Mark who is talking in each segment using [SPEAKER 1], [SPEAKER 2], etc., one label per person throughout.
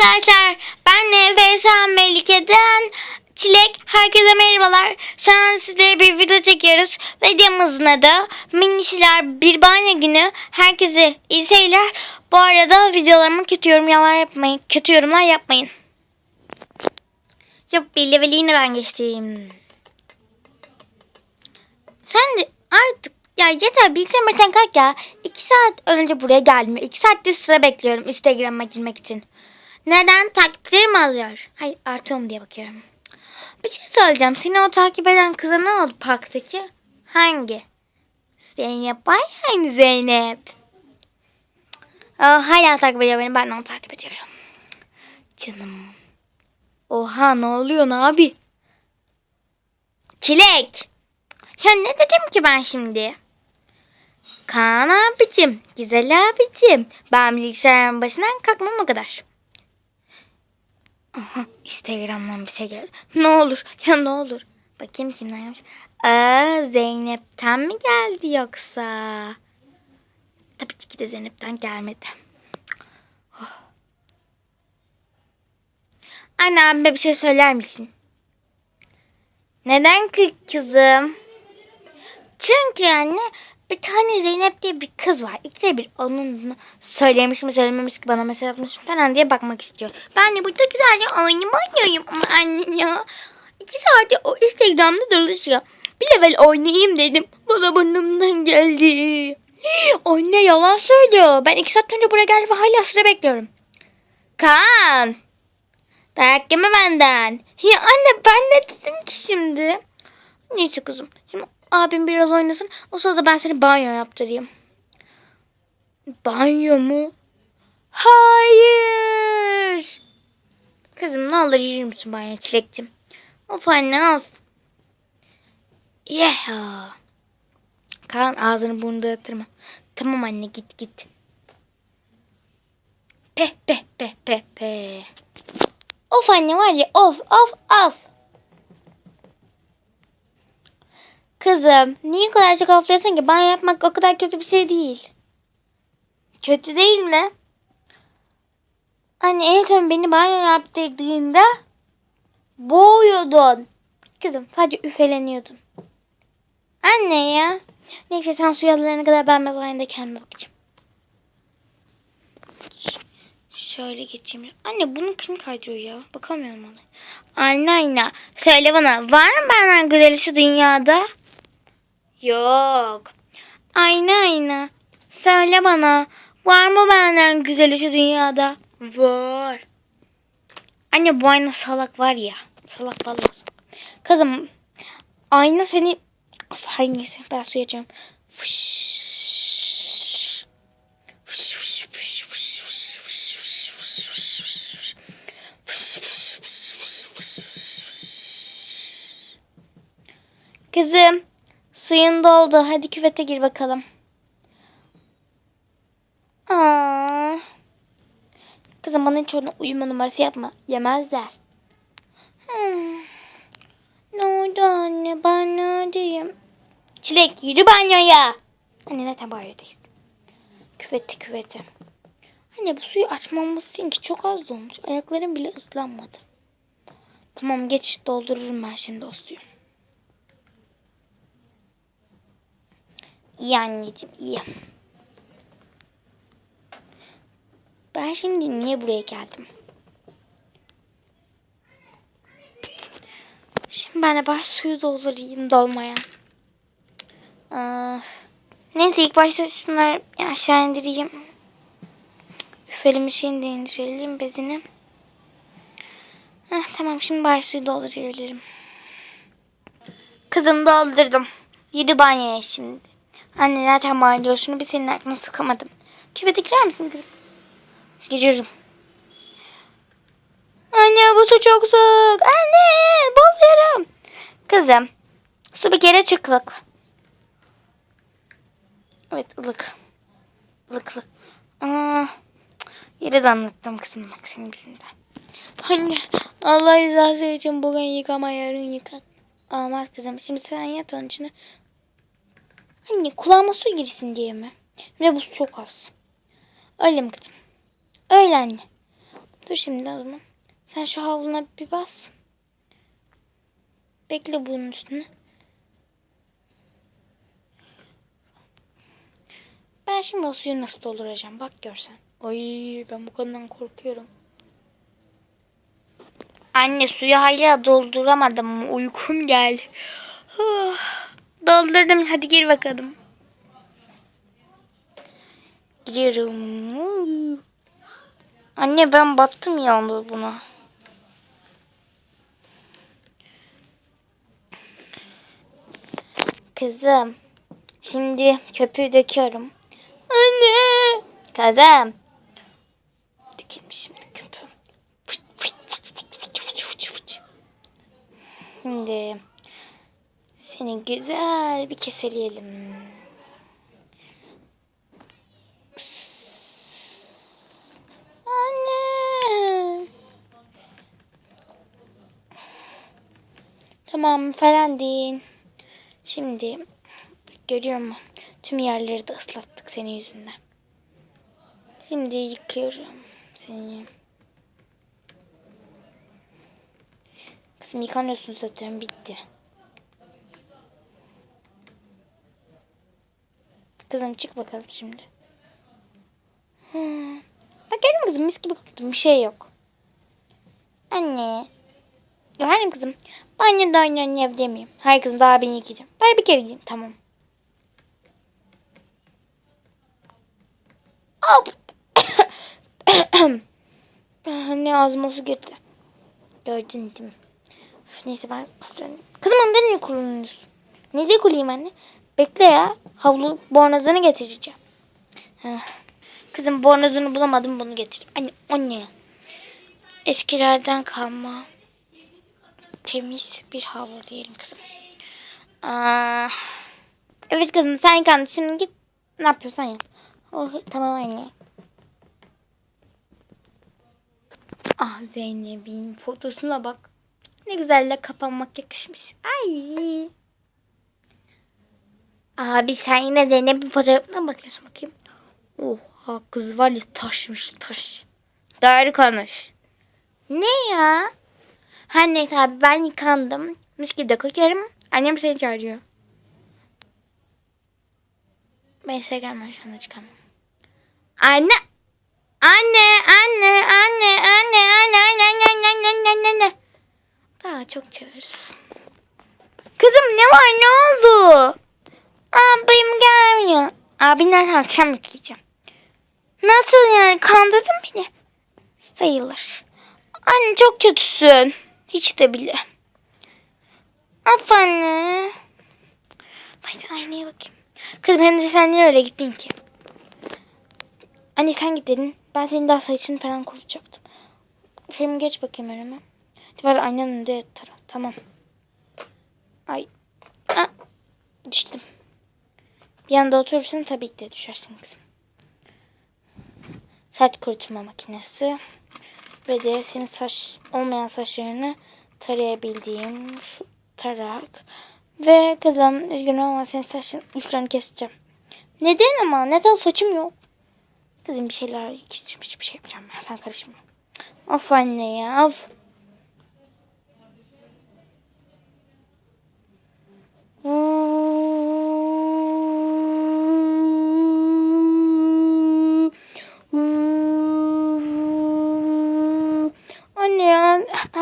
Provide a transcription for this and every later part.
[SPEAKER 1] arkadaşlar. Ben Nefesa Melike'den Çilek. Herkese merhabalar. Şu an sizlere bir video çekiyoruz. Videomuzun adı Minişler Bir Banyo Günü. Herkese iyi seyirler. Bu arada videolarıma kötü yorumlar yapmayın. Kötü yorumlar yapmayın. Yok bir leveli yine ben geçtim. Sen de artık ya yeter bilgisayar başından kalk ya. İki saat önce buraya geldim. İki saattir sıra bekliyorum Instagram'a girmek için. Neden? Takipçilerim alıyor. Hayır artıyorum diye bakıyorum. Bir şey söyleyeceğim. Seni o takip eden kıza ne oldu parktaki? Hangi? Zeynep var ya hani Zeynep. Aa, hala takip ediyor beni. Ben onu takip ediyorum. Canım. Oha ne oluyor abi? Çilek. Ya ne dedim ki ben şimdi? Kaan abicim, güzel abicim. Ben bilgisayarın başından kalkmam o kadar. Aha, Instagram'dan bir şey geldi. Ne olur, ya ne olur. Bakayım kimden yapmış. Aa, Zeynep'ten mi geldi yoksa? Tabii ki de Zeynep'ten gelmedi. Oh. Anne abime bir şey söyler misin? Neden ki kızım? Çünkü anne bir tane Zeynep diye bir kız var. İkide bir onun söylemiş mi söylememiş ki bana mesaj atmış mı falan diye bakmak istiyor. Ben de burada güzelce oyunu oynuyorum ama anne ya. İki saattir o Instagram'da dolaşıyor. Bir level oynayayım dedim. Bana burnumdan geldi. Anne yalan söylüyor. Ben iki saat önce buraya geldim ve hala sıra bekliyorum. Kaan. Dayak yeme benden. Ya anne ben ne dedim ki şimdi? Neyse kızım. Şimdi abim biraz oynasın. O sırada ben seni banyo yaptırayım. Banyo mu? Hayır. Kızım ne olur yürür müsün banyo çilekçim? Of anne of. Yeah. Kaan ağzını burnunu dağıtırma. Tamam anne git git. Pe pe pe pe pe. Of anne var ya of of of. Kızım niye kadar çok ofluyorsun ki? Banyo yapmak o kadar kötü bir şey değil. Kötü değil mi? Anne en son beni banyo yaptırdığında boğuyordun. Kızım sadece üfeleniyordun. Anne ya. Neyse sen suya alana kadar ben mezarında kendime bakacağım. Şöyle geçeyim. Anne bunu kim kaydırıyor ya? Bakamıyorum ona. Anne anne. Söyle bana var mı benden güzeli şu dünyada? Yok. Ayna ayna. Söyle bana. Var mı benden güzeli şu dünyada? Var. Anne bu ayna salak var ya. Salak vallahi. Kızım ayna seni... Of, her neyse ben su içeceğim. Kızım Suyun doldu. Hadi küvete gir bakalım. Aa. Kızım bana hiç orada uyuma numarası yapma. Yemezler. Hmm. Ne oldu anne? Ben neredeyim? Çilek yürü banyoya. Anne zaten banyodayız. Küvette küvete. Anne bu suyu açmamızsın ki çok az dolmuş. Ayaklarım bile ıslanmadı. Tamam geç doldururum ben şimdi o suyu. İyi anneciğim iyi. Ben şimdi niye buraya geldim? Şimdi ben de baş suyu doldurayım dolmaya. Aa, neyse ilk başta şunları aşağı indireyim. Üfelimi de indirelim bezini. Heh, tamam şimdi baş suyu doldurabilirim. Kızım doldurdum. Yürü banyoya şimdi. Anne banyo şunu bir senin aklına sıkamadım. Küvete girer misin kızım? Giriyorum. Anne bu su çok soğuk. Anne boğuluyorum. Kızım su bir kere çıklık. Evet ılık. Ilık ılık. Aa, yere de anlattım kızım bak senin yüzünden. Anne Allah rızası için bugün yıkama yarın yıkat. Olmaz kızım. Şimdi sen yat onun içine. Anne kulağıma su girsin diye mi? Ve bu su çok az. Öyle mi kızım? Öyle anne. Dur şimdi o zaman. Sen şu havluna bir bas. Bekle bunun üstüne. Ben şimdi o suyu nasıl dolduracağım? Bak görsen. Ay ben bu konudan korkuyorum. Anne suyu hala dolduramadım. Uykum geldi. Doldurdum. Hadi gir bakalım. Giriyorum. Anne ben battım yalnız buna. Kızım. Şimdi köpüğü döküyorum. Anne. Kızım. Dökelim şimdi köpüğü. Fıt fıt fıt fıt fıt fıt fıt fıt. Şimdi seni güzel bir keseleyelim. Anne. Tamam falan değil. Şimdi görüyor musun? Tüm yerleri de ıslattık senin yüzünden. Şimdi yıkıyorum seni. Kızım yıkanıyorsun zaten bitti. Kızım çık bakalım şimdi. Hmm. Bak gelin kızım mis gibi koktum bir şey yok. Anne. Efendim kızım. Banyoda oynayabilir miyim? Hayır kızım daha beni yıkayacağım. Bari bir kere gideyim tamam. Hop. Anne ağzıma su girdi. Gördün değil mi? Üf, neyse ben kullanayım. Kızım onda niye kullanıyorsun? Ne diye kullanayım anne? Bekle ya. Havlu bornozunu getireceğim. Kızım bornozunu bulamadım bunu getireyim. Anne o ne? Eskilerden kalma. Temiz bir havlu diyelim kızım. Aa, evet kızım sen yıkandın. Şimdi git ne yapıyorsan yap. Oh, tamam anne. Ah Zeynep'in fotosuna bak. Ne güzelle kapanmak yakışmış. Ay. Abi sen yine Zeynep'in fotoğrafına bakıyorsun bakayım. Oha kız var ya taşmış taş. Doğru konuş. Ne ya? Her neyse abi ben yıkandım. Mis gibi de kokuyorum. Annem seni çağırıyor. Ben gelmem şu anda çıkamam. Anne, anne, anne, anne, anne, anne, anne, anne, anne, anne, anne, anne. Daha çok çağırırsın. Kızım ne var ne oldu? Abim gelmiyor. Abinler akşam yıkayacağım. Nasıl yani kandırdın beni? Sayılır. Anne çok kötüsün. Hiç de bile. Af anne. Hadi aynaya bakayım. Kızım hem de sen niye öyle gittin ki? Anne sen git dedin. Ben senin daha saçını falan kurutacaktım. Şimdi geç bakayım önüme. Hadi aynen önünde tara. Tamam. Ay. Aa, düştüm. Bir yanda oturursan tabii ki de düşersin kızım. Saç kurutma makinesi. Ve de senin saç olmayan saçlarını tarayabildiğim şu tarak. Ve kızım üzgünüm ama senin saçın uçlarını keseceğim. Neden ama? Neden saçım yok? Kızım bir şeyler geçeceğim. Hiçbir şey yapacağım ben. Sen karışma. Of anne ya. Of. Anne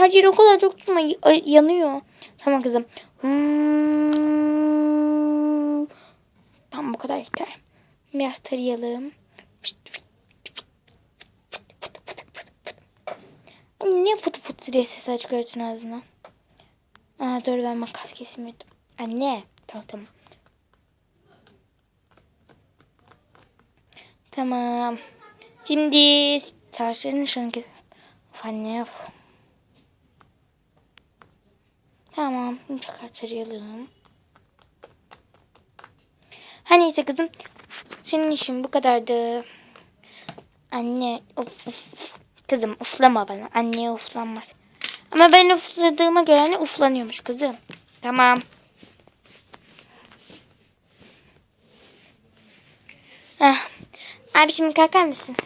[SPEAKER 1] her yer o kadar çok tutma yanıyor. Tamam kızım. Tamam bu kadar yeter. Biraz tarayalım. Anne niye fıtı fıtı diye ses çıkartıyorsun ağzına? Aa doğru ben makas kesimiyordum. Anne. Tamam tamam. Tamam. Şimdi saçlarını şunu kes. Of anne of. Tamam. Tarayalım. Ha neyse kızım. Senin işin bu kadardı. Anne of, of. Kızım uflama bana. Anneye uflanmaz. Ama ben ufladığıma göre anne uflanıyormuş kızım. Tamam. Ah. Abi şimdi kalkar mısın?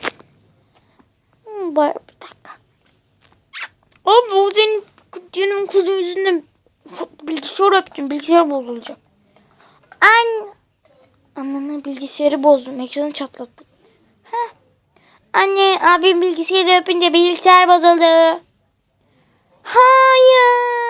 [SPEAKER 1] Hmm, bir dakika. Abi o senin canım kızın yüzünden bilgisayar öptüm. Bilgisayar bozulacak. An Annenin bilgisayarı bozdum. Ekranı çatlattım. Heh. Anne abim bilgisayarı öpünce bilgisayar bozuldu. Hayır.